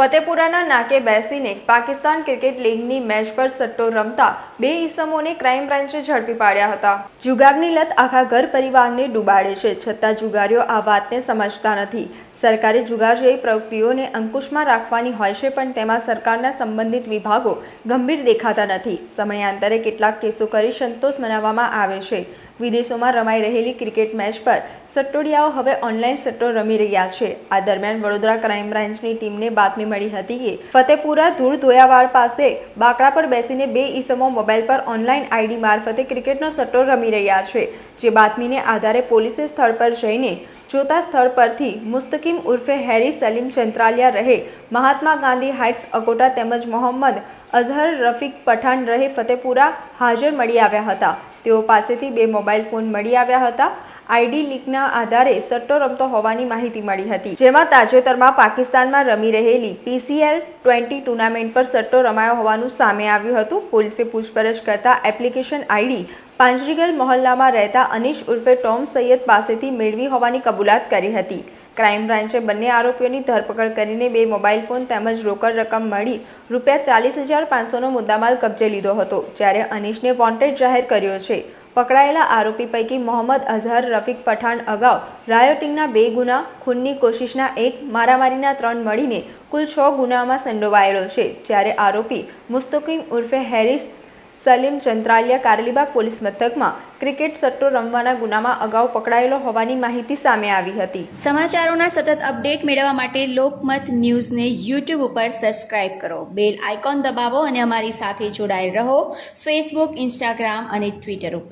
ફતેપુરાના નાકે બેસીને Pakistan cricket લીગની match પર સટ્ટો રમતા બે ઈસમોને ક્રાઇમ બ્રાન્ચે ઝડપી પાડ્યા હતા. જુગારની લત આખા ઘર પરિવારને ડૂબાડે છે, છતાં જુગારીઓ આ વાતને સમજતા નથી. સરકારે જુગાર જેવી પ્રવૃત્તિઓને અંકુશમાં રાખવાની હોય છે, પણ તેમાં સરકારના સંબંધિત વિભાગો ગંભીર દેખાતા નથી. સમયાંતરે કેટલાક કેસો કરી સંતોષ મનાવવામાં આવે છે. વિદેશોમાં રમાઈ રહેલી ક્રિકેટ મેચ પર સટ્ટોડિયાઓ હવે ઓનલાઈન સટ્ટો રમી રહ્યા છે. આ દરમિયાન વડોદરા ક્રાઇમ બ્રાન્ચની ટીમને બાતમી મળી હતી કે ફતેપુરા ધૂળ ધોયાવાડ પાસે બાકડા પર બેસીને બે ઈસમો મોબાઈલ પર ઓનલાઈન આઈડી મારફતે ક્રિકેટનો સટ્ટો રમી રહ્યા છે. જે બાતમીને આધારે પોલીસે સ્થળ પર જઈને જોતા સ્થળ પરથી મુસ્તકીમ ઉર્ફે હેરી સલીમ ચંત્રાલિયા રહે, મહાત્મા ગાંધી હાઇટ્સ અકોટા તેમજ મોહમ્મદ અઝહર રફીક પઠાણ રહે ફતેપુરા હાજર મળી આવ્યા હતા. તેઓ પાસેથી બે મોબાઈલ ફોન મળી આવ્યા હતા. આઈડી લીકના આધારે સટ્ટો રમતો હોવાની માહિતી મળી હતી. જેમાં તાજેતરમાં પાકિસ્તાનમાં રમી રહેલી પીસીએલ ટ્વેન્ટી ટુર્નામેન્ટ પર સટ્ટો રમાયો હોવાનું સામે આવ્યું હતું. પોલીસે પૂછપરછ કરતા એપ્લિકેશન આઈડી પાંજરીગલ મહોલ્લામાં રહેતા અનીશ ઉર્ફે ટોમ સૈયદ પાસેથી મેળવી હોવાની કબૂલાત કરી હતી. ક્રાઇમ બ્રાન્ચે બંને આરોપીઓની ધરપકડ કરીને બે મોબાઈલ ફોન તેમજ રોકડ રકમ મળી રૂપિયા ચાલીસ હજાર પાંચસોનો મુદ્દામાલ કબજે લીધો હતો, જ્યારે અનીશને વોન્ટેડ જાહેર કર્યો છે. પકડાયેલા આરોપી પૈકી મોહમ્મદ અઝહર, રફીક પઠાણ અગાઉ રાયોટિંગના બે ગુના, ખૂનની કોશિશના એક, મારામારીના ત્રણ મળીને કુલ છ ગુનામાં સંડોવાયેલો છે, જ્યારે આરોપી મુસ્તકીમ ઉર્ફે હેરિસ સલીમ ચંદ્રાલિયા કારલીબાગ પોલીસ મથકમાં ક્રિકેટ સટ્ટો રમવાના ગુનામાં અગાઉ પકડાયેલો હોવાની માહિતી સામે આવી હતી. સમાચારોના સતત અપડેટ મેળવવા માટે લોકમત ન્યૂઝને યુટ્યુબ ઉપર સબસ્ક્રાઇબ કરો. બેલ આઇકોન દબાવો અને અમારી સાથે જોડાયેલ રહો. ફેસબુક ઇન્સ્ટાગ્રામ અને ટ્વિટર ઉપર.